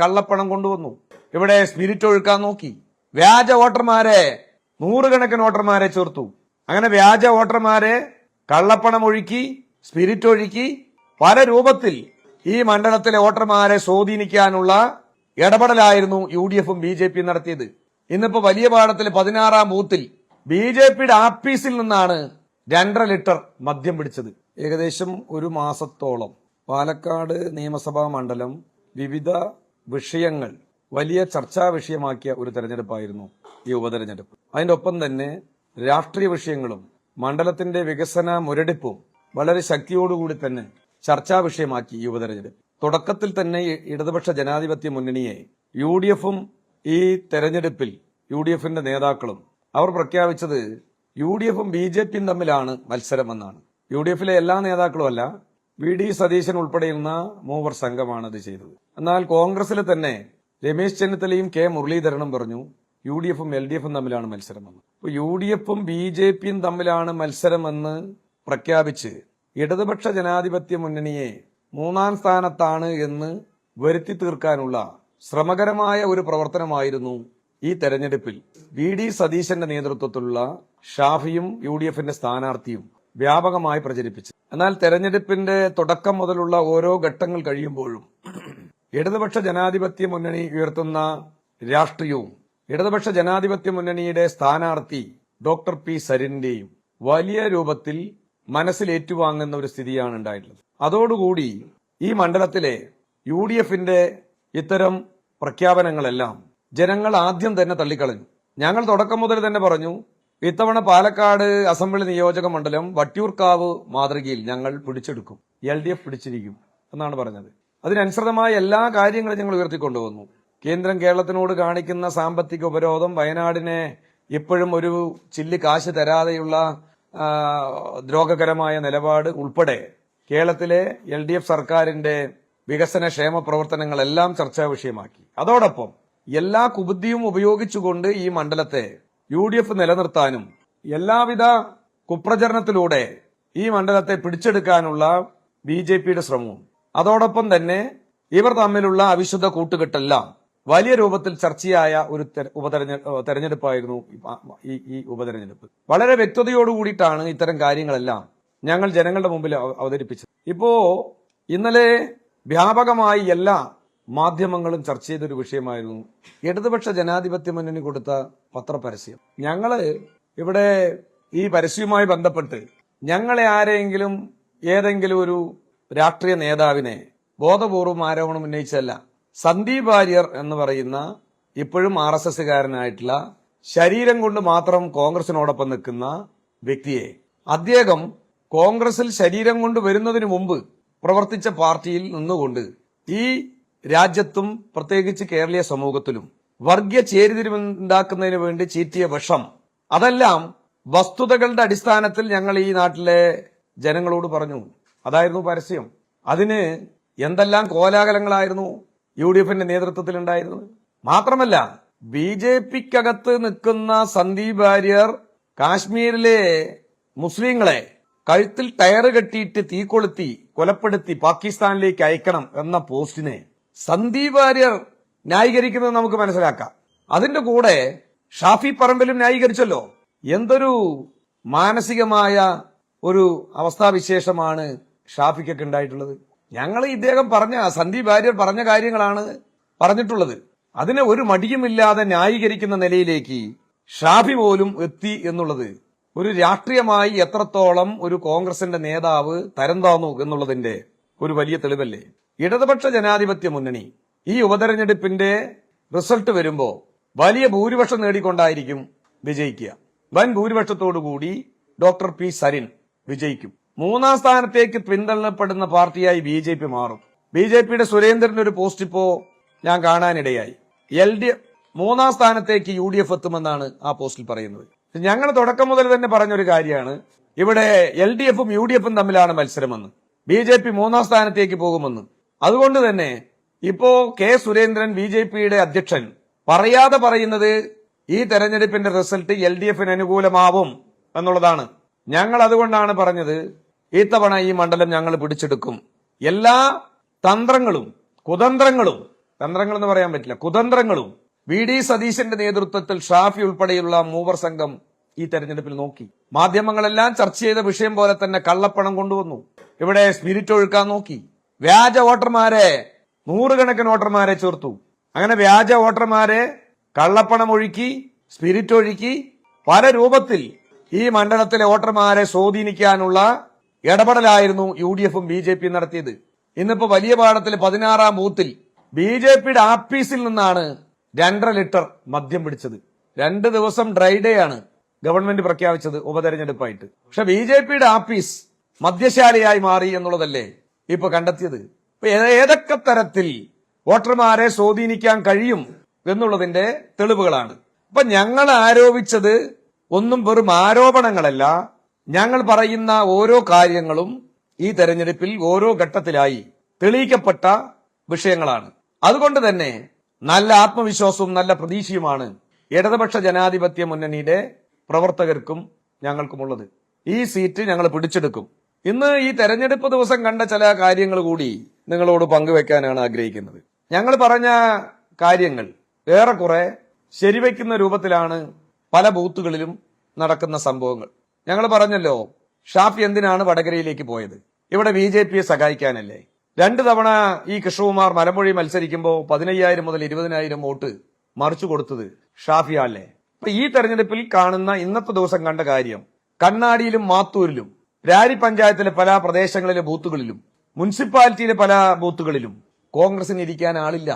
കള്ളപ്പണം കൊണ്ടുവന്നു. ഇവിടെ സ്പിരിറ്റ് ഒഴുക്കാൻ നോക്കി. വ്യാജ വോട്ടർമാരെ നൂറുകണക്കിന് വോട്ടർമാരെ ചേർത്തു. അങ്ങനെ വ്യാജ വോട്ടർമാരെ കള്ളപ്പണം ഒഴുക്കി സ്പിരിറ്റ് ഒഴുക്കി പല രൂപത്തിൽ ഈ മണ്ഡലത്തിലെ വോട്ടർമാരെ സ്വാധീനിക്കാനുള്ള ഇടപെടലായിരുന്നു യു ഡി എഫും ബി ജെ പിയും നടത്തിയത്. ഇന്നിപ്പോ വലിയ പാടത്തിൽ പതിനാറാം ബൂത്തിൽ ബി ജെ പിയുടെ ആപ്പീസിൽ നിന്നാണ് രണ്ടര ലിറ്റർ മദ്യം പിടിച്ചത്. ഏകദേശം ഒരു മാസത്തോളം. പാലക്കാട് നിയമസഭാ മണ്ഡലം വിവിധ വിഷയങ്ങൾ വലിയ ചർച്ചാ വിഷയമാക്കിയ ഒരു തെരഞ്ഞെടുപ്പായിരുന്നു ഈ ഉപതെരഞ്ഞെടുപ്പ്. അതിന്റെ ഒപ്പം തന്നെ രാഷ്ട്രീയ വിഷയങ്ങളും മണ്ഡലത്തിന്റെ വികസന മുരടിപ്പും വളരെ ശക്തിയോടുകൂടി തന്നെ ചർച്ചാ വിഷയമാക്കി ഈ ഉപതെരഞ്ഞെടുപ്പ്. തുടക്കത്തിൽ തന്നെ ഇടതുപക്ഷ ജനാധിപത്യ മുന്നണിയെ യു ഡി എഫും ഈ തെരഞ്ഞെടുപ്പിൽ യു ഡി എഫിന്റെ നേതാക്കളും അവർ പ്രഖ്യാപിച്ചത് യു ഡി എഫും ബി ജെ പിയും തമ്മിലാണ് മത്സരമെന്നാണ്. യു ഡി എഫിലെ എല്ലാ നേതാക്കളുമല്ല വി ഡി സതീശൻ ഉൾപ്പെടെയുള്ള മൂവർ സംഘമാണ് അത് ചെയ്തത്. എന്നാൽ കോൺഗ്രസിൽ തന്നെ രമേശ് ചെന്നിത്തലയും കെ മുരളീധരനും പറഞ്ഞു യു ഡി എഫും എൽ ഡി എഫും തമ്മിലാണ് മത്സരമെന്ന്. അപ്പോൾ യു ഡി എഫും ബി ജെ പിയും തമ്മിലാണ് മത്സരമെന്ന് പ്രഖ്യാപിച്ച് ഇടതുപക്ഷ ജനാധിപത്യ മുന്നണിയെ മൂന്നാം സ്ഥാനത്താണ് എന്ന് വരുത്തി തീർക്കാനുള്ള ശ്രമകരമായ ഒരു പ്രവർത്തനമായിരുന്നു ഈ തെരഞ്ഞെടുപ്പിൽ വി ഡി സതീശന്റെ നേതൃത്വത്തിലുള്ള ഷാഫിയും യു ഡി എഫിന്റെ സ്ഥാനാർത്ഥിയും. വ്യാപകമായി പ്രചരിപ്പിച്ചു എന്നാൽ തെരഞ്ഞെടുപ്പിന്റെ തുടക്കം മുതലുള്ള ഓരോ ഘട്ടങ്ങൾ കഴിയുമ്പോഴും ഇടതുപക്ഷ ജനാധിപത്യ മുന്നണി ഉയർത്തുന്ന രാഷ്ട്രീയവും ഇടതുപക്ഷ ജനാധിപത്യ മുന്നണിയുടെ സ്ഥാനാർത്ഥി ഡോക്ടർ പി സരിന്റെയും വലിയ രൂപത്തിൽ മനസ്സിൽ ഏറ്റുവാങ്ങുന്ന ഒരു സ്ഥിതിയാണ് ഉണ്ടായിട്ടുള്ളത്. അതോടുകൂടി ഈ മണ്ഡലത്തിലെ യു ഡി എഫിന്റെ ഇത്തരം പ്രഖ്യാപനങ്ങളെല്ലാം ജനങ്ങൾ ആദ്യം തന്നെ തള്ളിക്കളഞ്ഞു. ഞങ്ങൾ തുടക്കം മുതൽ തന്നെ പറഞ്ഞു ഇത്തവണ പാലക്കാട് അസംബ്ലി നിയോജക മണ്ഡലം വട്ടിയൂർക്കാവ് മാതൃകയിൽ ഞങ്ങൾ പിടിച്ചെടുക്കും. എൽ ഡി എഫ് പിടിച്ചിരിക്കും എന്നാണ് പറഞ്ഞത്. അതിനനുസൃതമായ എല്ലാ കാര്യങ്ങളും ഞങ്ങൾ ഉയർത്തിക്കൊണ്ടുവന്നു. കേന്ദ്രം കേരളത്തിനോട് കാണിക്കുന്ന സാമ്പത്തിക ഉപരോധം വയനാടിനെ ഇപ്പോഴും ഒരു ചില്ലി കാശ് തരാതെയുള്ള ദ്രോഹകരമായ നിലപാട് ഉൾപ്പെടെ കേരളത്തിലെ എൽ ഡി എഫ് സർക്കാരിന്റെ വികസന ക്ഷേമ പ്രവർത്തനങ്ങളെല്ലാം ചർച്ചാ വിഷയമാക്കി. അതോടൊപ്പം എല്ലാ കുബുദ്ധിയും ഉപയോഗിച്ചുകൊണ്ട് ഈ മണ്ഡലത്തെ യു ഡി എഫ് നിലനിർത്താനും എല്ലാവിധ കുപ്രചരണത്തിലൂടെ ഈ മണ്ഡലത്തെ പിടിച്ചെടുക്കാനുള്ള ബി ജെ പിയുടെ ശ്രമവും. അതോടൊപ്പം തന്നെ ഇവർ തമ്മിലുള്ള അവിശുദ്ധ കൂട്ടുകെട്ടെല്ലാം വലിയ രൂപത്തിൽ ചർച്ചയായ ഒരു തെര- ഉപതെരഞ്ഞെ തെരഞ്ഞെടുപ്പായിരുന്നു ഈ ഈ ഉപതെരഞ്ഞെടുപ്പ്. വളരെ വ്യക്തതയോടുകൂടിയിട്ടാണ് ഇത്തരം കാര്യങ്ങളെല്ലാം ഞങ്ങൾ ജനങ്ങളുടെ മുമ്പിൽ അവതരിപ്പിച്ചത്. ഇപ്പോ ഇന്നലെ വ്യാപകമായി എല്ലാ മാധ്യമങ്ങളും ചർച്ച ചെയ്തൊരു വിഷയമായിരുന്നു. ഇടതുപക്ഷ ജനാധിപത്യ മുന്നണി കൊടുത്ത പത്രപരസ്യം. ഞങ്ങൾ ഇവിടെ ഈ പരസ്യവുമായി ബന്ധപ്പെട്ട് ഞങ്ങളെ ആരെങ്കിലും ഏതെങ്കിലും ഒരു രാഷ്ട്രീയ നേതാവിനെ ബോധപൂർവം ആരോപണം ഉന്നയിച്ചല്ല സന്ദീപ് വാര്യർ എന്ന് പറയുന്ന ഇപ്പോഴും ആർ എസ് എസ്സുകാരനായിട്ടുള്ള ശരീരം കൊണ്ട് മാത്രം കോൺഗ്രസിനോടൊപ്പം നിൽക്കുന്ന വ്യക്തിയെ അദ്ദേഹം കോൺഗ്രസിൽ ശരീരം കൊണ്ട് വരുന്നതിന് മുമ്പ് പ്രവർത്തിച്ച പാർട്ടിയിൽ നിന്നുകൊണ്ട് ഈ രാജ്യത്തും പ്രത്യേകിച്ച് കേരളീയ സമൂഹത്തിലും വർഗീയ ചേരിതിരിവുണ്ടാക്കുന്നതിന് വേണ്ടി ചീറ്റിയ വിഷം. അതെല്ലാം വസ്തുതകളുടെ അടിസ്ഥാനത്തിൽ ഞങ്ങൾ ഈ നാട്ടിലെ ജനങ്ങളോട് പറഞ്ഞു. അതായിരുന്നു പരസ്യം. അതിന് എന്തെല്ലാം കോലാഹലങ്ങളായിരുന്നു യു ഡി എഫിന്റെ നേതൃത്വത്തിൽ ഉണ്ടായിരുന്നത് മാത്രമല്ല ബി ജെ പിക്കകത്ത് നിൽക്കുന്ന സന്ദീപ് ആര്യർ കാശ്മീരിലെ മുസ്ലിങ്ങളെ കഴുത്തിൽ ടയർ കെട്ടിയിട്ട് തീ കൊളുത്തി കൊലപ്പെടുത്തി പാകിസ്ഥാനിലേക്ക് അയക്കണം എന്ന പോസ്റ്റിനെ സന്ദീപ് വാര്യർ ന്യായീകരിക്കുന്നത് നമുക്ക് മനസ്സിലാക്കാം. അതിന്റെ കൂടെ ഷാഫി പറമ്പിലും ന്യായീകരിച്ചല്ലോ. എന്തൊരു മാനസികമായ ഒരു അവസ്ഥാവിശേഷമാണ് ഷാഫിക്കൊക്കെ ഉണ്ടായിട്ടുള്ളത്. ഞങ്ങൾ ഇദ്ദേഹം പറഞ്ഞ സന്ദീപ് വാര്യർ പറഞ്ഞ കാര്യങ്ങളാണ് പറഞ്ഞിട്ടുള്ളത്. അതിനെ ഒരു മടിയുമില്ലാതെ ന്യായീകരിക്കുന്ന നിലയിലേക്ക് ഷാഫി പോലും എത്തി എന്നുള്ളത് ഒരു രാഷ്ട്രീയമായി എത്രത്തോളം ഒരു കോൺഗ്രസിന്റെ നേതാവ് തരം താന്നു എന്നുള്ളതിന്റെ ഒരു വലിയ തെളിവല്ലേ? ഇടതുപക്ഷ ജനാധിപത്യ മുന്നണി ഈ ഉപതെരഞ്ഞെടുപ്പിന്റെ റിസൾട്ട് വരുമ്പോൾ വലിയ ഭൂരിപക്ഷം നേടിക്കൊണ്ടായിരിക്കും വിജയിക്കുക. വൻ ഭൂരിപക്ഷത്തോടുകൂടി ഡോക്ടർ പി സരിൻ വിജയിക്കും. മൂന്നാം സ്ഥാനത്തേക്ക് പിന്തള്ളപ്പെടുന്ന പാർട്ടിയായി ബി ജെ പി മാറും. ബി ജെ പിയുടെ സുരേന്ദ്രന്റെ ഒരു പോസ്റ്റ് ഇപ്പോ ഞാൻ കാണാനിടയായി. എൽ ഡി മൂന്നാം സ്ഥാനത്തേക്ക് യു ഡി എഫ് എത്തുമെന്നാണ് ആ പോസ്റ്റിൽ പറയുന്നത്. ഞങ്ങൾ തുടക്കം മുതൽ തന്നെ പറഞ്ഞൊരു കാര്യമാണ്. ഇവിടെ എൽ ഡി എഫും യു ഡി എഫും തമ്മിലാണ് മത്സരമെന്ന്. ബി ജെ പി മൂന്നാം സ്ഥാനത്തേക്ക് പോകുമെന്ന്. അതുകൊണ്ട് തന്നെ ഇപ്പോ കെ സുരേന്ദ്രൻ ബി ജെ പിയുടെ അധ്യക്ഷൻ പറയാതെ പറയുന്നത് ഈ തെരഞ്ഞെടുപ്പിന്റെ റിസൾട്ട് എൽ ഡി എഫിന് അനുകൂലമാവും എന്നുള്ളതാണ്. ഞങ്ങൾ അതുകൊണ്ടാണ് പറഞ്ഞത് ഇത്തവണ ഈ മണ്ഡലം ഞങ്ങൾ പിടിച്ചെടുക്കും. എല്ലാ തന്ത്രങ്ങളും കുതന്ത്രങ്ങളും തന്ത്രങ്ങൾ എന്ന് പറയാൻ പറ്റില്ല കുതന്ത്രങ്ങളും വി ഡി സതീശന്റെ നേതൃത്വത്തിൽ ഷാഫി ഉൾപ്പെടെയുള്ള മൂവർ സംഘം ഈ തെരഞ്ഞെടുപ്പിൽ നോക്കി. മാധ്യമങ്ങളെല്ലാം ചർച്ച ചെയ്ത വിഷയം പോലെ തന്നെ കള്ളപ്പണം കൊണ്ടുവന്നു. ഇവിടെ സ്പിരിറ്റ് ഒഴുക്കാൻ നോക്കി. വ്യാജ വോട്ടർമാരെ നൂറുകണക്കിന് വോട്ടർമാരെ ചേർത്തു. അങ്ങനെ വ്യാജ വോട്ടർമാരെ കള്ളപ്പണം ഒഴുക്കി സ്പിരിറ്റ് ഒഴുക്കി പല രൂപത്തിൽ ഈ മണ്ഡലത്തിലെ വോട്ടർമാരെ സ്വാധീനിക്കാനുള്ള ഇടപെടലായിരുന്നു യു ഡി എഫും ബി ജെ പിയും നടത്തിയത്. ഇന്നിപ്പോ വലിയ പാടത്തിൽ പതിനാറാം ബൂത്തിൽ ബി ജെ പിയുടെ ആപ്പീസിൽ നിന്നാണ് രണ്ടര ലിറ്റർ മദ്യം പിടിച്ചത്. രണ്ട് ദിവസം ഡ്രൈ ഡേ ആണ് ഗവൺമെന്റ് പ്രഖ്യാപിച്ചത് ഉപതെരഞ്ഞെടുപ്പായിട്ട്. പക്ഷെ ബി ജെ പിയുടെ ആപ്പീസ് മദ്യശാലയായി മാറി എന്നുള്ളതല്ലേ? ഇപ്പൊ കണ്ടെത്തിയത്. ഏതൊക്കെ തരത്തിൽ വോട്ടർമാരെ സ്വാധീനിക്കാൻ കഴിയും എന്നുള്ളതിന്റെ തെളിവുകളാണ്. അപ്പൊ ഞങ്ങൾ ആരോപിച്ചത് ഒന്നും വെറും ആരോപണങ്ങളല്ല. ഞങ്ങൾ പറയുന്ന ഓരോ കാര്യങ്ങളും ഈ തെരഞ്ഞെടുപ്പിൽ ഓരോ ഘട്ടത്തിലായി തെളിയിക്കപ്പെട്ട വിഷയങ്ങളാണ്. അതുകൊണ്ട് തന്നെ നല്ല ആത്മവിശ്വാസവും നല്ല പ്രതീക്ഷയുമാണ് ഇടതുപക്ഷ ജനാധിപത്യ മുന്നണിയുടെ പ്രവർത്തകർക്കും ഞങ്ങൾക്കുമുള്ളത്. ഈ സീറ്റ് ഞങ്ങൾ പിടിച്ചെടുക്കും. ഇന്ന് ഈ തെരഞ്ഞെടുപ്പ് ദിവസം കണ്ട ചില കാര്യങ്ങൾ കൂടി നിങ്ങളോട് പങ്കുവെക്കാനാണ് ആഗ്രഹിക്കുന്നത്. ഞങ്ങൾ പറഞ്ഞ കാര്യങ്ങൾ ഏറെക്കുറെ ശരിവെക്കുന്ന രൂപത്തിലാണ് പല ബൂത്തുകളിലും നടക്കുന്ന സംഭവങ്ങൾ. ഞങ്ങൾ പറഞ്ഞല്ലോ ഷാഫി എന്തിനാണ് വടകരയിലേക്ക് പോയത്? ഇവിടെ ബി ജെ പിയെ സഹായിക്കാനല്ലേ? രണ്ടു തവണ ഈ കൃഷ്ണകുമാർ മലമൊഴി മത്സരിക്കുമ്പോൾ പതിനയ്യായിരം മുതൽ ഇരുപതിനായിരം വോട്ട് മറിച്ചു കൊടുത്തത് ഷാഫിയാല്ലേ അപ്പൊ ഈ തെരഞ്ഞെടുപ്പിൽ കാണുന്ന ഇന്നത്തെ ദിവസം കണ്ട കാര്യം കണ്ണാടിയിലും മാത്തൂരിലും രാരി പഞ്ചായത്തിലെ പല പ്രദേശങ്ങളിലെ ബൂത്തുകളിലും മുനിസിപ്പാലിറ്റിയിലെ പല ബൂത്തുകളിലും കോൺഗ്രസിന് ഇരിക്കാൻ ആളില്ല.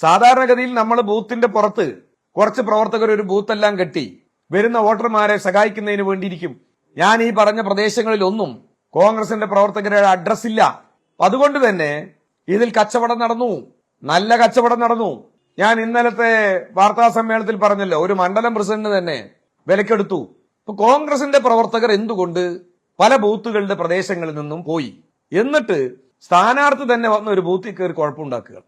സാധാരണഗതിയിൽ നമ്മൾ ബൂത്തിന്റെ പുറത്ത് കുറച്ച് പ്രവർത്തകർ ഒരു ബൂത്തെല്ലാം കെട്ടി വരുന്ന വോട്ടർമാരെ സഹായിക്കുന്നതിന് വേണ്ടിയിരിക്കും. ഞാൻ ഈ പറഞ്ഞ പ്രദേശങ്ങളിലൊന്നും കോൺഗ്രസിന്റെ പ്രവർത്തകരുടെ അഡ്രസ് ഇല്ല. അതുകൊണ്ട് തന്നെ ഇതിൽ കച്ചവടം നടന്നു. നല്ല കച്ചവടം നടന്നു. ഞാൻ ഇന്നലത്തെ വാർത്താ സമ്മേളനത്തിൽ പറഞ്ഞല്ലോ ഒരു മണ്ഡലം പ്രസിഡന്റ് തന്നെ വിലക്കെടുത്തു. ഇപ്പൊ കോൺഗ്രസിന്റെ പ്രവർത്തകർ എന്തുകൊണ്ട് പല ബൂത്തുകളുടെ പ്രദേശങ്ങളിൽ നിന്നും പോയി. എന്നിട്ട് സ്ഥാനാർത്ഥി തന്നെ വന്ന ഒരു ബൂത്തിൽ കയറി കുഴപ്പമുണ്ടാക്കുക.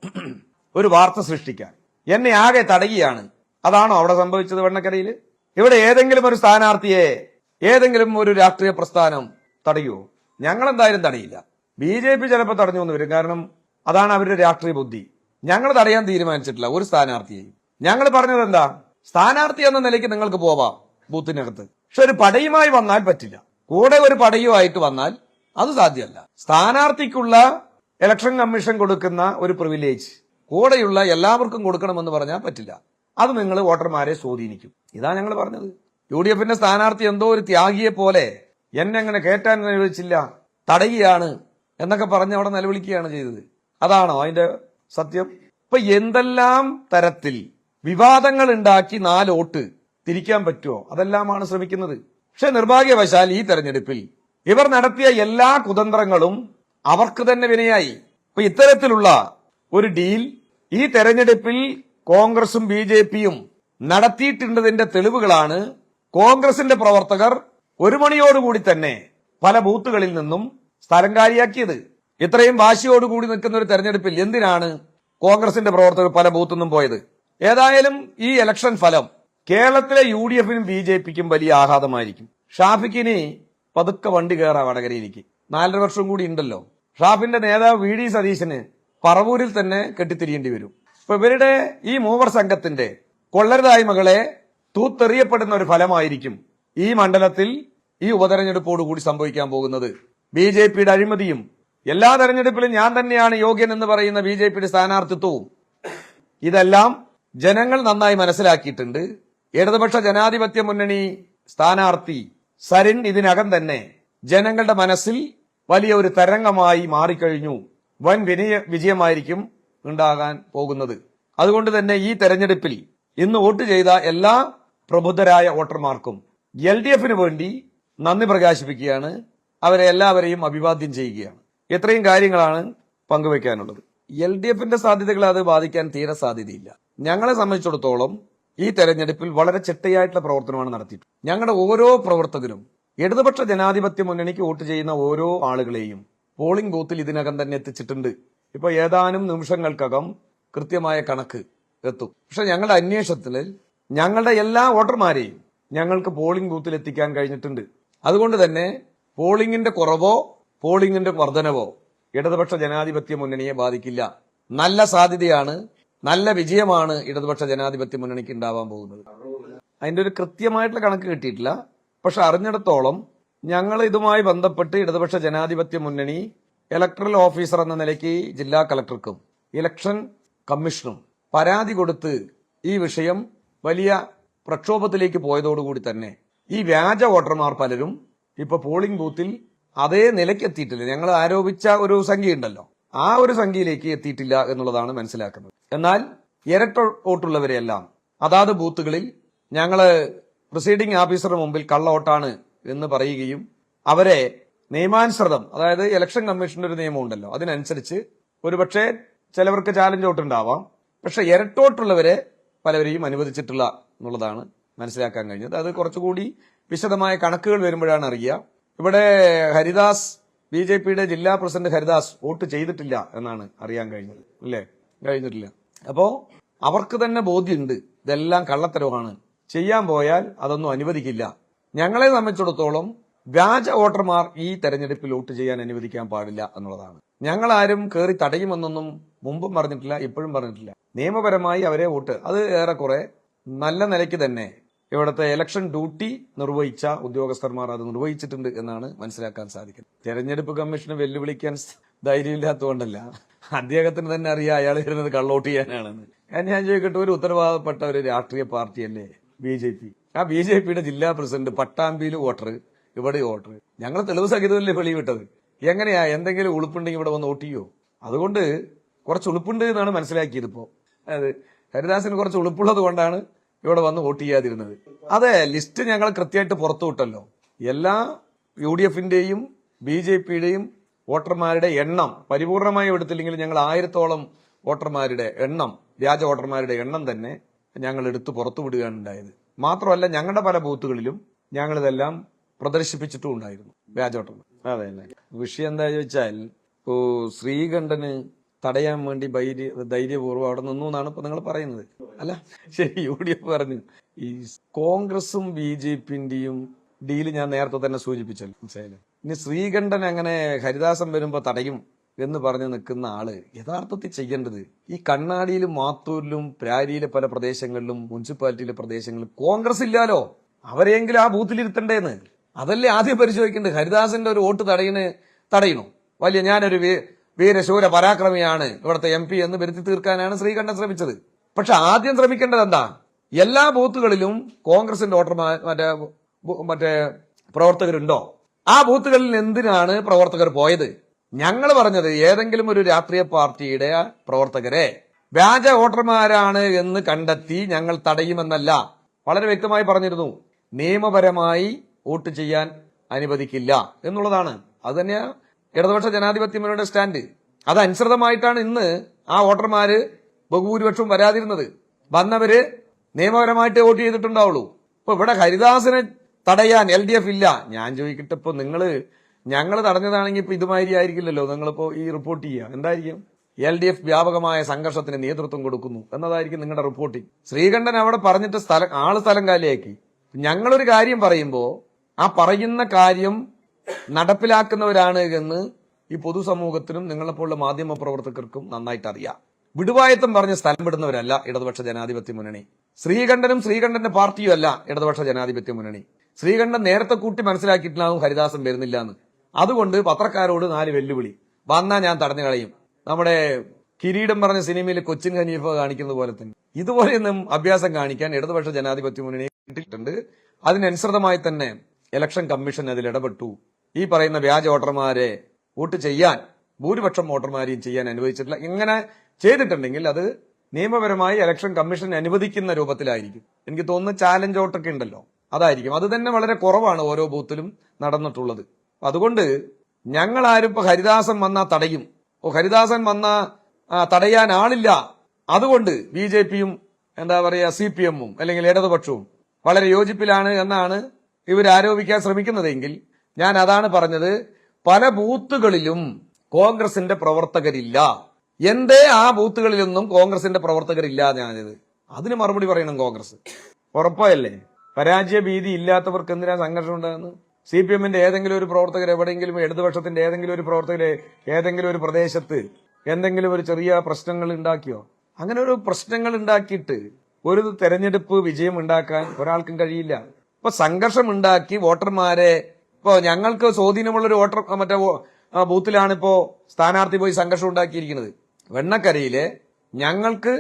ഒരു വാർത്ത സൃഷ്ടിക്കാൻ. എന്നെ ആകെ തടയുകയാണ്. അതാണോ അവിടെ സംഭവിച്ചത് വെണ്ണക്കരയിൽ? ഇവിടെ ഏതെങ്കിലും ഒരു സ്ഥാനാർത്ഥിയെ ഏതെങ്കിലും ഒരു രാഷ്ട്രീയ പ്രസ്ഥാനം തടയുമോ ഞങ്ങളെന്തായാലും തടയില്ല. ബി ജെ പി ചിലപ്പോൾ തടഞ്ഞു എന്ന് വരും. കാരണം അതാണ് അവരുടെ രാഷ്ട്രീയ ബുദ്ധി. ഞങ്ങൾ തടയാൻ തീരുമാനിച്ചിട്ടില്ല ഒരു സ്ഥാനാർത്ഥിയെയും. ഞങ്ങൾ പറഞ്ഞത് എന്താ സ്ഥാനാർത്ഥി എന്ന നിലയ്ക്ക് നിങ്ങൾക്ക് പോവാം ബൂത്തിനകത്ത്. പക്ഷെ ഒരു പടയുമായി വന്നാൽ പറ്റില്ല. കൂടെ ഒരു പടയുമായിട്ട് വന്നാൽ അത് സാധ്യമല്ല. സ്ഥാനാർത്ഥിക്കുള്ള ഇലക്ഷൻ കമ്മീഷൻ കൊടുക്കുന്ന ഒരു പ്രിവിലേജ് കൂടെയുള്ള എല്ലാവർക്കും കൊടുക്കണമെന്ന് പറഞ്ഞാൽ പറ്റില്ല. അത് നിങ്ങൾ വോട്ടർമാരെ സ്വാധീനിക്കും. ഇതാ ഞങ്ങൾ പറഞ്ഞത്. യു ഡി എഫിന്റെ സ്ഥാനാർത്ഥി എന്തോ ഒരു ത്യാഗിയെ പോലെ എന്നെ അങ്ങനെ കയറ്റാൻ അനുവദിച്ചില്ല തടയുകയാണ് എന്നൊക്കെ പറഞ്ഞ് അവിടെ നിലവിളിക്കുകയാണ് ചെയ്തത്. അതാണോ അതിന്റെ സത്യം? ഇപ്പൊ എന്തെല്ലാം തരത്തിൽ വിവാദങ്ങൾ ഉണ്ടാക്കി നാല് വോട്ട് തിരിക്കാൻ പറ്റുമോ? അതെല്ലാമാണ് ശ്രമിക്കുന്നത്. പക്ഷെ നിർഭാഗ്യവശാൽ ഈ തെരഞ്ഞെടുപ്പിൽ ഇവർ നടത്തിയ എല്ലാ കുതന്ത്രങ്ങളും അവർക്ക് തന്നെ വിനയായി. ഇപ്പൊ ഇത്തരത്തിലുള്ള ഒരു ഡീൽ ഈ തെരഞ്ഞെടുപ്പിൽ കോൺഗ്രസും ബി ജെ പിയും നടത്തിയിട്ടുണ്ടതിന്റെ തെളിവുകളാണ് കോൺഗ്രസിന്റെ പ്രവർത്തകർ ഒരു മണിയോടുകൂടി തന്നെ പല ബൂത്തുകളിൽ നിന്നും സ്ഥലം കാലിയാക്കിയത്. ഇത്രയും വാശിയോടുകൂടി നിൽക്കുന്ന ഒരു തെരഞ്ഞെടുപ്പിൽ എന്തിനാണ് കോൺഗ്രസിന്റെ പ്രവർത്തകർ പല ബൂത്തു നിന്നും പോയത്? ഏതായാലും ഈ ഇലക്ഷൻ ഫലം കേരളത്തിലെ യു ഡി എഫിനും ബി ജെ പിക്കും വലിയ ആഘാതമായിരിക്കും. ഷാഫിക്കിനി പതുക്കെ വണ്ടി കയറാം വടകരയിലേക്ക്. നാലര വർഷം കൂടി ഉണ്ടല്ലോ. ഷാഫിന്റെ നേതാവ് വി ഡി സതീശന് പറവൂരിൽ തന്നെ കെട്ടിത്തിരിയേണ്ടി വരും. ഇപ്പൊ ഇവരുടെ ഈ മൂവർ സംഘത്തിന്റെ കൊള്ളരുതായ്മകളെ തൂത്തെറിയപ്പെടുന്ന ഒരു ഫലമായിരിക്കും ഈ മണ്ഡലത്തിൽ ഈ ഉപതെരഞ്ഞെടുപ്പോടുകൂടി സംഭവിക്കാൻ പോകുന്നത്. ബി ജെ പിയുടെ അഴിമതിയും എല്ലാ തെരഞ്ഞെടുപ്പിലും ഞാൻ തന്നെയാണ് യോഗ്യൻ എന്ന് പറയുന്ന ബി ജെ പിയുടെ സ്ഥാനാർത്ഥിത്വവും ഇതെല്ലാം ജനങ്ങൾ നന്നായി മനസ്സിലാക്കിയിട്ടുണ്ട്. ഇടതുപക്ഷ ജനാധിപത്യ മുന്നണി സ്ഥാനാർത്ഥി സരിൻ ഇതിനകം തന്നെ ജനങ്ങളുടെ മനസ്സിൽ വലിയ ഒരു തരംഗമായി മാറിക്കഴിഞ്ഞു. വൻ വിനയ വിജയമായിരിക്കും ഉണ്ടാകാൻ പോകുന്നത്. അതുകൊണ്ട് തന്നെ ഈ തെരഞ്ഞെടുപ്പിൽ ഇന്ന് വോട്ട് ചെയ്ത എല്ലാ പ്രബുദ്ധരായ വോട്ടർമാർക്കും എൽ ഡി എഫിന് വേണ്ടി നന്ദി പ്രകാശിപ്പിക്കുകയാണ്. അവരെ എല്ലാവരെയും അഭിവാദ്യം ചെയ്യുകയാണ്. ഇത്രയും കാര്യങ്ങളാണ് പങ്കുവെക്കാനുള്ളത് എൽ ഡി എഫിന്റെ സാധ്യതകളെ അത് ബാധിക്കാൻ തീരെ സാധ്യതയില്ല. ഞങ്ങളെ സംബന്ധിച്ചിടത്തോളം ഈ തെരഞ്ഞെടുപ്പിൽ വളരെ ചിട്ടയായിട്ടുള്ള പ്രവർത്തനമാണ് നടത്തിയിട്ടുള്ളത് ഞങ്ങളുടെ ഓരോ പ്രവർത്തകരും ഇടതുപക്ഷ ജനാധിപത്യ മുന്നണിക്ക് വോട്ട് ചെയ്യുന്ന ഓരോ ആളുകളെയും പോളിംഗ് ബൂത്തിൽ ഇതിനകം തന്നെ എത്തിച്ചിട്ടുണ്ട്. ഇപ്പൊ ഏതാനും നിമിഷങ്ങൾക്കകം കൃത്യമായ കണക്ക് എത്തും. പക്ഷെ ഞങ്ങളുടെ അന്വേഷണത്തിൽ ഞങ്ങളുടെ എല്ലാ വോട്ടർമാരെയും ഞങ്ങൾക്ക് പോളിംഗ് ബൂത്തിൽ എത്തിക്കാൻ കഴിഞ്ഞിട്ടുണ്ട്. അതുകൊണ്ട് തന്നെ പോളിംഗിന്റെ കുറവോ പോളിംഗിന്റെ വർധനവോ ഇടതുപക്ഷ ജനാധിപത്യ മുന്നണിയെ ബാധിക്കില്ല. നല്ല സാധ്യതയാണ് നല്ല വിജയമാണ് ഇടതുപക്ഷ ജനാധിപത്യ മുന്നണിക്ക് ഉണ്ടാവാൻ പോകുന്നത്. അതിന്റെ ഒരു കൃത്യമായിട്ടുള്ള കണക്ക് കിട്ടിയിട്ടില്ല. പക്ഷെ അറിഞ്ഞിടത്തോളം ഞങ്ങൾ ഇതുമായി ബന്ധപ്പെട്ട് ഇടതുപക്ഷ ജനാധിപത്യ മുന്നണി ഇലക്ട്രൽ ഓഫീസർ എന്ന നിലയ്ക്ക് ജില്ലാ കളക്ടർക്കും ഇലക്ഷൻ കമ്മീഷനും പരാതി കൊടുത്ത് ഈ വിഷയം വലിയ പ്രക്ഷോഭത്തിലേക്ക് പോയതോടുകൂടി തന്നെ ഈ വ്യാജ വോട്ടർമാർ പലരും ഇപ്പൊ പോളിംഗ് ബൂത്തിൽ അതേ നിലയ്ക്ക് എത്തിയിട്ടില്ല. ഞങ്ങൾ ആരോപിച്ച ഒരു സംഖ്യ ഉണ്ടല്ലോ ആ ഒരു സംഖ്യയിലേക്ക് എത്തിയിട്ടില്ല എന്നുള്ളതാണ് മനസ്സിലാക്കുന്നത്. എന്നാൽ ഇരട്ട വോട്ടുള്ളവരെയെല്ലാം അതാത് ബൂത്തുകളിൽ ഞങ്ങൾ പ്രിസൈഡിംഗ് ഓഫീസറുടെ മുമ്പിൽ കള്ള വോട്ടാണ് എന്ന് പറയുകയും അവരെ നിയമാനുസൃതം അതായത് ഇലക്ഷൻ കമ്മീഷന്റെ ഒരു നിയമം ഉണ്ടല്ലോ അതിനനുസരിച്ച് ഒരുപക്ഷെ ചിലവർക്ക് ചാലഞ്ച് വോട്ടുണ്ടാവാം പക്ഷെ ഇരട്ടോട്ടുള്ളവരെ പലവരെയും അനുവദിച്ചിട്ടില്ല എന്നുള്ളതാണ് മനസ്സിലാക്കാൻ കഴിഞ്ഞത്. അത് കുറച്ചുകൂടി വിശദമായ കണക്കുകൾ വരുമ്പോഴാണ് അറിയുക. ഇവിടെ ഹരിദാസ് ബി ജെ പിയുടെ ജില്ലാ പ്രസിഡന്റ് ഹരിദാസ് വോട്ട് ചെയ്തിട്ടില്ല എന്നാണ് അറിയാൻ കഴിഞ്ഞത്. അല്ലേ? കഴിഞ്ഞിട്ടില്ല. അപ്പോ അവർക്ക് തന്നെ ബോധ്യമുണ്ട്. ഇതെല്ലാം കള്ളത്തരവാണ് ചെയ്യാൻ പോയാൽ അതൊന്നും അനുവദിക്കില്ല. ഞങ്ങളെ സംബന്ധിച്ചിടത്തോളം വ്യാജ വോട്ടർമാർ ഈ തെരഞ്ഞെടുപ്പിൽ വോട്ട് ചെയ്യാൻ അനുവദിക്കാൻ പാടില്ല എന്നുള്ളതാണ്. ഞങ്ങൾ ആരും കയറി തടയുമെന്നൊന്നും മുമ്പും പറഞ്ഞിട്ടില്ല ഇപ്പോഴും പറഞ്ഞിട്ടില്ല. നിയമപരമായി അവരെ വോട്ട് അത് ഏറെക്കുറെ നല്ല നിലയ്ക്ക് തന്നെ ഇവിടുത്തെ ഇലക്ഷൻ ഡ്യൂട്ടി നിർവഹിച്ച ഉദ്യോഗസ്ഥന്മാർ അത് നിർവഹിച്ചിട്ടുണ്ട് എന്നാണ് മനസ്സിലാക്കാൻ സാധിക്കുന്നത്. തെരഞ്ഞെടുപ്പ് കമ്മീഷന് വെല്ലുവിളിക്കാൻ ധൈര്യമില്ലാത്തതുകൊണ്ടല്ല. അദ്ദേഹത്തിന് തന്നെ അറിയാം അയാൾ വരുന്നത് കള്ളോട്ട് ചെയ്യാനാണെന്ന്. ഞാൻ ചോദിക്കട്ടെ ഒരു ഉത്തരവാദപ്പെട്ട ഒരു രാഷ്ട്രീയ പാർട്ടിയല്ലേ ബി ജെ പി? ആ ബി ജെ പിയുടെ ജില്ലാ പ്രസിഡന്റ് പട്ടാമ്പിയിൽ വോട്ടർ ഇവിടെ വോട്ടർ. ഞങ്ങൾ തെളിവ് സഹിതമല്ലേ വെളിവിട്ടത്? എങ്ങനെയാ? എന്തെങ്കിലും ഉളുപ്പുണ്ടെങ്കിൽ ഇവിടെ വന്ന് വോട്ട് ചെയ്യോ? അതുകൊണ്ട് കുറച്ച് ഉളുപ്പുണ്ട് എന്നാണ് മനസ്സിലാക്കിയത് ഇപ്പോ. അതായത് ഹരിദാസിന് കുറച്ച് ഉളുപ്പുള്ളത് കൊണ്ടാണ് ഇവിടെ വന്ന് വോട്ട് ചെയ്യാതിരുന്നത്. അതെ ലിസ്റ്റ് ഞങ്ങൾ കൃത്യമായിട്ട് പുറത്തു വിട്ടല്ലോ. എല്ലാ യു ഡി എഫിന്റെയും ബി ജെ പിയുടെയും വോട്ടർമാരുടെ എണ്ണം പരിപൂർണമായി എടുത്തില്ലെങ്കിൽ ഞങ്ങൾ ആയിരത്തോളം വോട്ടർമാരുടെ എണ്ണം വ്യാജ വോട്ടർമാരുടെ എണ്ണം തന്നെ ഞങ്ങൾ എടുത്ത് പുറത്തു ഉണ്ടായത്. മാത്രമല്ല ഞങ്ങളുടെ പല ബൂത്തുകളിലും ഞങ്ങളിതെല്ലാം പ്രദർശിപ്പിച്ചിട്ടും ഉണ്ടായിരുന്നു വ്യാജ വോട്ടർമാർ. അതെ വിഷയം എന്താ ചോദിച്ചാൽ ഇപ്പോ ശ്രീകണ്ഠന് തടയാൻ വേണ്ടി ധൈര്യ ധൈര്യപൂർവം അവിടെ നിന്നു എന്നാണ് ഇപ്പൊ നിങ്ങൾ പറയുന്നത്. അല്ല ശരി യു ഡി എഫ് പറഞ്ഞു. ഈ കോൺഗ്രസും ബി ജെ പിന്റെയും ഡീൽ ഞാൻ നേരത്തെ തന്നെ സൂചിപ്പിച്ചല്ലോ. ഇനി ശ്രീകണ്ഠൻ അങ്ങനെ ഹരിദാസം വരുമ്പോ തടയും എന്ന് പറഞ്ഞ് നിൽക്കുന്ന ആൾ യഥാർത്ഥത്തിൽ ചെയ്യേണ്ടത് ഈ കണ്ണാടിയിലും മാത്തൂരിലും പ്രാരിയിലെ പല പ്രദേശങ്ങളിലും മുനിസിപ്പാലിറ്റിയിലെ പ്രദേശങ്ങളിലും കോൺഗ്രസ് ഇല്ലാലോ? അവരെയെങ്കിലും ആ ബൂത്തിലിരുത്തണ്ടേന്ന് അതല്ലേ ആദ്യം പരിശോധിക്കേണ്ടത്? ഹരിദാസന്റെ ഒരു വോട്ട് തടയിന് തടയണോ? വലിയ ഞാനൊരു വീരശൂര പരാക്രമിയാണ്. ഇവിടുത്തെ എം പി എന്ന് വരുത്തി തീർക്കാനാണ് ശ്രീകണ്ഠൻ ശ്രമിച്ചത്. പക്ഷെ ആദ്യം ശ്രമിക്കേണ്ടത് എന്താ? എല്ലാ ബൂത്തുകളിലും കോൺഗ്രസിന്റെ വോട്ടർമാർ മറ്റേ മറ്റേ പ്രവർത്തകരുണ്ടോ? ആ ബൂത്തുകളിൽ എന്തിനാണ് പ്രവർത്തകർ പോയത്? ഞങ്ങൾ പറഞ്ഞത് ഏതെങ്കിലും ഒരു രാഷ്ട്രീയ പാർട്ടിയുടെ പ്രവർത്തകരെ. വ്യാജ വോട്ടർമാരാണ് എന്ന് കണ്ടെത്തി ഞങ്ങൾ തടയുമെന്നല്ല. വളരെ വ്യക്തമായി പറഞ്ഞിരുന്നു. നിയമപരമായി വോട്ട് ചെയ്യാൻ അനുവദിക്കില്ല എന്നുള്ളതാണ്. അത് തന്നെയാ ഇടതുപക്ഷ ജനാധിപത്യ മുന്നണിയുടെ സ്റ്റാൻഡ് അതനുസൃതമായിട്ടാണ് ഇന്ന് ആ വോട്ടർമാര് ബഹുഭൂരിപക്ഷവും വരാതിരുന്നത്. വന്നവര് നിയമപരമായിട്ട് വോട്ട് ചെയ്തിട്ടുണ്ടാവുള്ളൂ. ഇപ്പൊ ഇവിടെ ഹരിദാസിനെ തടയാൻ എൽ ഡി എഫ് ഇല്ല. ഞാൻ ചോദിക്കട്ടെ ഇപ്പൊ നിങ്ങൾ ഞങ്ങൾ തടഞ്ഞതാണെങ്കിൽ ഇപ്പൊ ഇതുമാതിരി ആയിരിക്കില്ലല്ലോ. നിങ്ങളിപ്പോ ഈ റിപ്പോർട്ട് ചെയ്യുക. എന്തായിരിക്കും? എൽ ഡി എഫ് വ്യാപകമായ സംഘർഷത്തിന് നേതൃത്വം കൊടുക്കുന്നു എന്നതായിരിക്കും നിങ്ങളുടെ റിപ്പോർട്ടിംഗ് ശ്രീകണ്ഠൻ അവിടെ പറഞ്ഞിട്ട് സ്ഥലം ആൾ സ്ഥലം കാലിയാക്കി. ഞങ്ങളൊരു കാര്യം പറയുമ്പോൾ ആ പറയുന്ന കാര്യം നടപ്പിലാക്കുന്നവരാണ് എന്ന് ഈ പൊതുസമൂഹത്തിനും നിങ്ങളെപ്പോലുള്ള മാധ്യമ പ്രവർത്തകർക്കും നന്നായിട്ട് അറിയാം വിടുവായത്തം പറഞ്ഞ് സ്ഥലം വിടുന്നവരല്ല ഇടതുപക്ഷ ജനാധിപത്യ മുന്നണി. ശ്രീകണ്ഠനും ശ്രീകണ്ഠന്റെ പാർട്ടിയും അല്ല ഇടതുപക്ഷ ജനാധിപത്യ മുന്നണി. ശ്രീകണ്ഠൻ നേരത്തെ കൂട്ടി മനസ്സിലാക്കിയിട്ടുണ്ടാവും ഹരിദാസൻ വരുന്നില്ല എന്ന്. അതുകൊണ്ട് പത്രക്കാരോട് നാല് വെല്ലുവിളി. വന്നാ ഞാൻ തടഞ്ഞു കളയും. നമ്മുടെ കിരീടം പറഞ്ഞ സിനിമയിൽ കൊച്ചിൻ ഹനീഫ കാണിക്കുന്നത് പോലെ തന്നെ. ഇതുപോലെയൊന്നും അഭ്യാസം കാണിക്കാൻ ഇടതുപക്ഷ ജനാധിപത്യ മുന്നണി കിട്ടിയിട്ടുണ്ട്. അതിനനുസൃതമായി തന്നെ ഇലക്ഷൻ കമ്മീഷൻ അതിൽ ഇടപെട്ടു. ഈ പറയുന്ന വ്യാജ വോട്ടർമാരെ വോട്ട് ചെയ്യാൻ ഭൂരിപക്ഷം വോട്ടർമാരെയും ചെയ്യാൻ അനുവദിച്ചിട്ടില്ല. ഇങ്ങനെ ചെയ്തിട്ടുണ്ടെങ്കിൽ അത് നിയമപരമായി ഇലക്ഷൻ കമ്മീഷൻ അനുവദിക്കുന്ന രൂപത്തിലായിരിക്കും. എനിക്ക് തോന്നുന്നു ചാലഞ്ച് വോട്ടൊക്കെ ഉണ്ടല്ലോ. അതായിരിക്കും. അത് തന്നെ വളരെ കുറവാണ് ഓരോ ബൂത്തിലും നടന്നിട്ടുള്ളത്. അതുകൊണ്ട് ഞങ്ങൾ ആരും ഇപ്പൊ ഹരിദാസൻ വന്നാ തടയും. ഓ ഹരിദാസൻ വന്ന തടയാൻ ആളില്ല. അതുകൊണ്ട് ബി ജെ പിയും എന്താ പറയുക സി പി എമ്മും അല്ലെങ്കിൽ ഇടതുപക്ഷവും വളരെ യോജിപ്പിലാണ് എന്നാണ് ഇവർ ആരോപിക്കാൻ ശ്രമിക്കുന്നതെങ്കിൽ ഞാൻ അതാണ് പറഞ്ഞത് പല ബൂത്തുകളിലും കോൺഗ്രസിന്റെ പ്രവർത്തകരില്ല. എന്തേ ആ ബൂത്തുകളിലൊന്നും കോൺഗ്രസിന്റെ പ്രവർത്തകരില്ല ഞാനിത്. അതിന് മറുപടി പറയണം കോൺഗ്രസ്. ഉറപ്പല്ലേ പരാജയ ഭീതി ഇല്ലാത്തവർക്ക് എന്തിനാ സംഘർഷം ഉണ്ടാകുന്നത്? സി പി എമ്മിന്റെ ഏതെങ്കിലും ഒരു പ്രവർത്തകർ എവിടെയെങ്കിലും ഇടതുപക്ഷത്തിന്റെ ഏതെങ്കിലും ഒരു പ്രവർത്തകരെ ഏതെങ്കിലും ഒരു പ്രദേശത്ത് എന്തെങ്കിലും ഒരു ചെറിയ പ്രശ്നങ്ങൾ ഉണ്ടാക്കിയോ? അങ്ങനെ ഒരു പ്രശ്നങ്ങൾ ഉണ്ടാക്കിയിട്ട് ഒരു തെരഞ്ഞെടുപ്പ് വിജയം ഉണ്ടാക്കാൻ ഒരാൾക്കും കഴിയില്ല. ഇപ്പൊ സംഘർഷം ഉണ്ടാക്കി വോട്ടർമാരെ ഇപ്പൊ ഞങ്ങൾക്ക് സ്വാധീനമുള്ള ഒരു വോട്ടർ മറ്റേ ബൂത്തിലാണ് ഇപ്പോ സ്ഥാനാർത്ഥി പോയി സംഘർഷം ഉണ്ടാക്കിയിരിക്കുന്നത്. വെണ്ണക്കരയിലെ ഞങ്ങൾക്ക്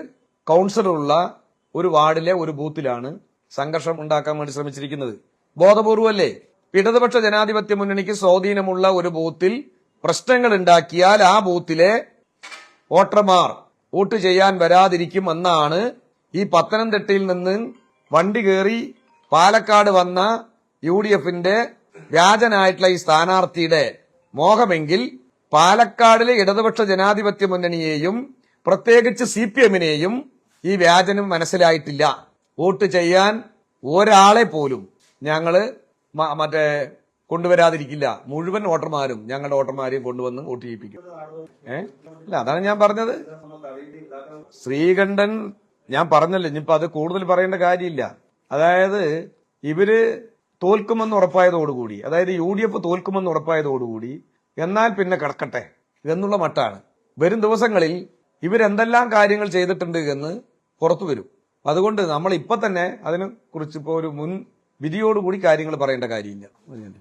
കൗൺസിലറുള്ള ഒരു വാർഡിലെ ഒരു ബൂത്തിലാണ് സംഘർഷം ഉണ്ടാക്കാൻ വേണ്ടി ശ്രമിച്ചിരിക്കുന്നത്. ബോധപൂർവല്ലേ? ഇടതുപക്ഷ ജനാധിപത്യ മുന്നണിക്ക് സ്വാധീനമുള്ള ഒരു ബൂത്തിൽ പ്രശ്നങ്ങൾ ഉണ്ടാക്കിയാൽ ആ ബൂത്തിലെ വോട്ടർമാർ വോട്ട് ചെയ്യാൻ വരാതിരിക്കും എന്നാണ് ഈ പത്തനംതിട്ടയിൽ നിന്ന് വണ്ടി കയറി പാലക്കാട് വന്ന യു ഡി എഫിന്റെ വ്യാജനായിട്ടുള്ള ഈ സ്ഥാനാർത്ഥിയുടെ മോഹമെങ്കിൽ പാലക്കാടിലെ ഇടതുപക്ഷ ജനാധിപത്യ മുന്നണിയെയും പ്രത്യേകിച്ച് സി പി എമ്മിനെയും ഈ വ്യാജനം മനസ്സിലായിട്ടില്ല. വോട്ട് ചെയ്യാൻ ഒരാളെ പോലും ഞങ്ങൾ മറ്റേ കൊണ്ടുവരാതിരിക്കില്ല. മുഴുവൻ വോട്ടർമാരും ഞങ്ങളുടെ വോട്ടർമാരെയും കൊണ്ടുവന്ന് വോട്ട് ചെയ്യിപ്പിക്കും. ഏ? അല്ല അതാണ് ഞാൻ പറഞ്ഞത്. ശ്രീകണ്ഠൻ ഞാൻ പറഞ്ഞല്ലോ ഇനിയിപ്പോ അത് കൂടുതൽ പറയേണ്ട കാര്യമില്ല. അതായത് ഇവർ തോൽക്കുമെന്ന് ഉറപ്പായതോടുകൂടി അതായത് യു ഡി എഫ് തോൽക്കുമെന്ന് ഉറപ്പായതോടുകൂടി എന്നാൽ പിന്നെ കിടക്കട്ടെ എന്നുള്ള മട്ടാണ്. വരും ദിവസങ്ങളിൽ ഇവരെന്തെല്ലാം കാര്യങ്ങൾ ചെയ്തിട്ടുണ്ട് എന്ന് പുറത്തു വരും. അതുകൊണ്ട് നമ്മൾ ഇപ്പൊ തന്നെ അതിനെ കുറിച്ച് ഇപ്പോ ഒരു മുൻ വിധിയോടുകൂടി കാര്യങ്ങൾ പറയേണ്ട കാര്യമില്ല.